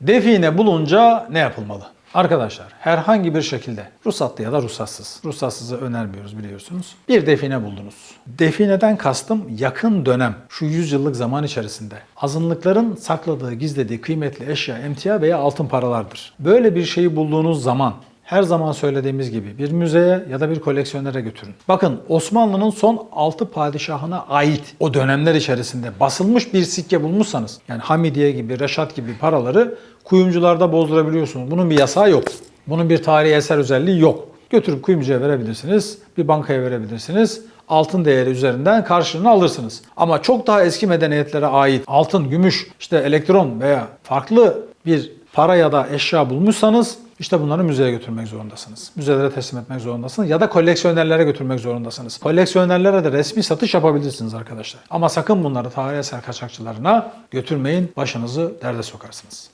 Define bulunca ne yapılmalı? Arkadaşlar herhangi bir şekilde ruhsatlı ya da ruhsatsız, ruhsatsızı önermiyoruz biliyorsunuz. Bir define buldunuz. Defineden kastım yakın dönem, şu 100 yıllık zaman içerisinde azınlıkların sakladığı, gizlediği kıymetli eşya, emtia veya altın paralardır. Böyle bir şeyi bulduğunuz zaman her zaman söylediğimiz gibi bir müzeye ya da bir koleksiyonere götürün. Bakın Osmanlı'nın son 6 padişahına ait o dönemler içerisinde basılmış bir sikke bulmuşsanız yani Hamidiye gibi, Reşat gibi paraları kuyumcularda bozdurabiliyorsunuz. Bunun bir yasağı yok. Bunun bir tarihi eser özelliği yok. Götürüp kuyumcuya verebilirsiniz, bir bankaya verebilirsiniz. Altın değeri üzerinden karşılığını alırsınız. Ama çok daha eski medeniyetlere ait altın, gümüş, işte elektron veya farklı bir para ya da eşya bulmuşsanız işte bunları müzeye götürmek zorundasınız. Müzelere teslim etmek zorundasınız ya da koleksiyonerlere götürmek zorundasınız. Koleksiyonerlere de resmi satış yapabilirsiniz arkadaşlar. Ama sakın bunları tarihi eser kaçakçılarına götürmeyin. Başınızı derde sokarsınız.